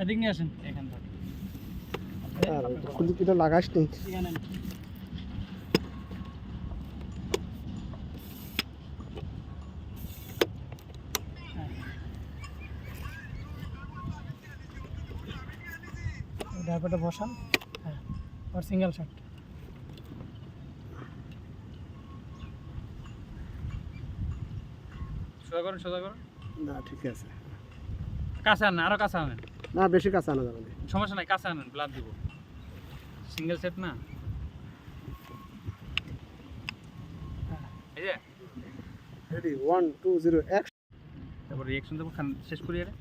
এদিক নিয়ে আসেন এখান থেকে। আর কুলুকিটা লাগাস নি হ্যাঁ। ড্রাইভারটা বসান। হ্যাঁ আর সিঙ্গেল শট সোজা করুন সোজা করুন। না ঠিক আছে। কাছে আনেন আরও কাছে আনেন। না বেশি কাছে আনা যাবে না। সমস্যা নাই কাছে আনেন ব্লাড দিব। সিঙ্গেল সেট না? এই যে। রেডি ওয়ান টু জিরো এক তারপর রিয়াকশন দেবো খান শেষ করি আরে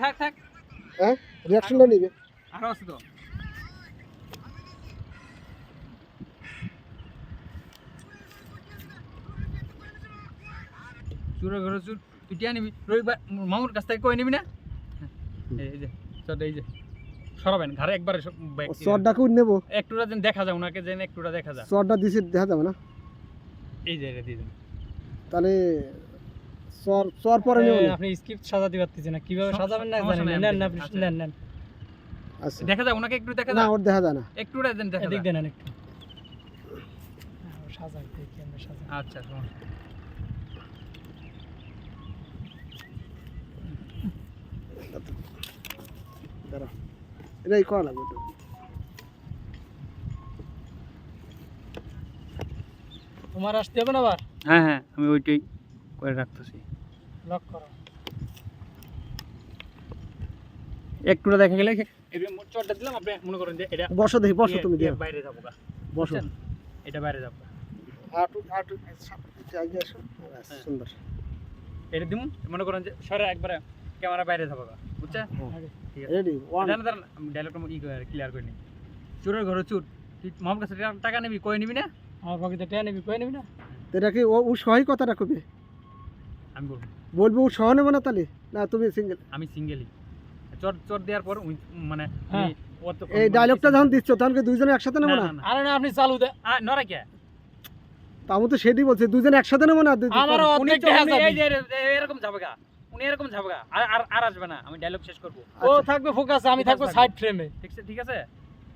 থাক থাক। হ্যাঁ? রিয়াকশনটা নিবে। আরও আছে তো। চুরে ঘরে চুর। তুই টিয়া নিবি রবিবার মামুর কাছ থেকে কই নিবি না? এই যে চল এই যে সরাবেন ঘরে একবারে সব ব্যাগ- চরটা নেব। একটুটা যেন দেখা যায় ওনাকে যেন একটুটা দেখা যায় চরটা দিছি দেখা যাবে না? এই যে এটা দিয়ে দেন তাহলে চর চর পরে নেব? আপনি স্ক্রিপ্ট সাজাতে পারতেছেন না কীভাবে সাজাবেন না জানেন নেন না আপনি। নেন নেন। আচ্ছা। দেখা যায় ওনাকে একটু দেখা না ওর দেখা যায় না। একটুটা যেন দেখা যায়। দেন একটু। সাজাই দেখি আমরা সাজাই। আচ্ছা সমস্যা নেই। দাঁড়া। এটাই করা লাগবে একটু। তোমার আসতে হবে না আবার? হ্যাঁ হ্যাঁ আমি ওইটাই করে রাখতেছি। লক করো। একটুটা দেখা গেলে এবার মোট চটটা দিলাম আপনি মনে করেন যে এটা বসো দেখি বসো তুমি দিও বাইরে যাব গা। বসো। এটা বাইরে যাব আটু আটু সামনে আগে আসো। হ্যাঁ। সুন্দর। এটা দিমুন মনে করেন যে সরে একবারে ক্যামেরা বাইরে ঠিক আছে। দাঁড়ান আমি ডায়লগটা ই ক্লিয়ার করে নিই। চোরের ঘরে চুর। তুই মামার কাছে টাকা- টাকা নিবি কই নিবি না? আমার পকেটে টেনে নিবি কই নিবি না? এটা কি ও ও সহায় কথাটা কবে আমি বলব। বলব ও সহ নেব না তাহলে? না তুমি সিঙ্গেল আমি সিঙ্গেলই চট চট দেওয়ার পর মানে হ্যাঁ। এই মানে ডায়লগটা যখন দিচ্ছ তখন কি দুইজনে একসাথে নেব না, না? না, না। আরে না আপনি চালু দে। নড়া কে? তা আমি তো সেটাই বলছি দুজনে একসাথে নেব না? আমারও এই এরকম যাবে উনি এরকম যাবে গা আর আর- আর আসবে না আমি ডায়লগ শেষ করব। ও আচ্ছা, থাকবে ফোকাস আমি থাকব সাইড ফ্রেমে ঠিক আছে ঠিক আছে?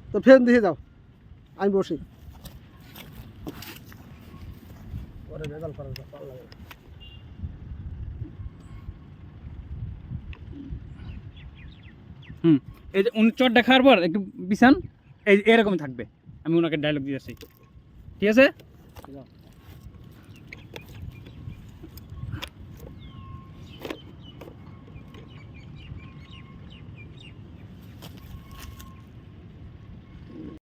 তো ফেন দিয়ে যাও আমি বসি। পরে করা লাগে। হুম এই যে উনি চট দেখার পর একটু বিছান এই এরকম থাকবে। আমি ওনাকে ডায়লগ দিয়ে দিয়েছি ঠিক আছে?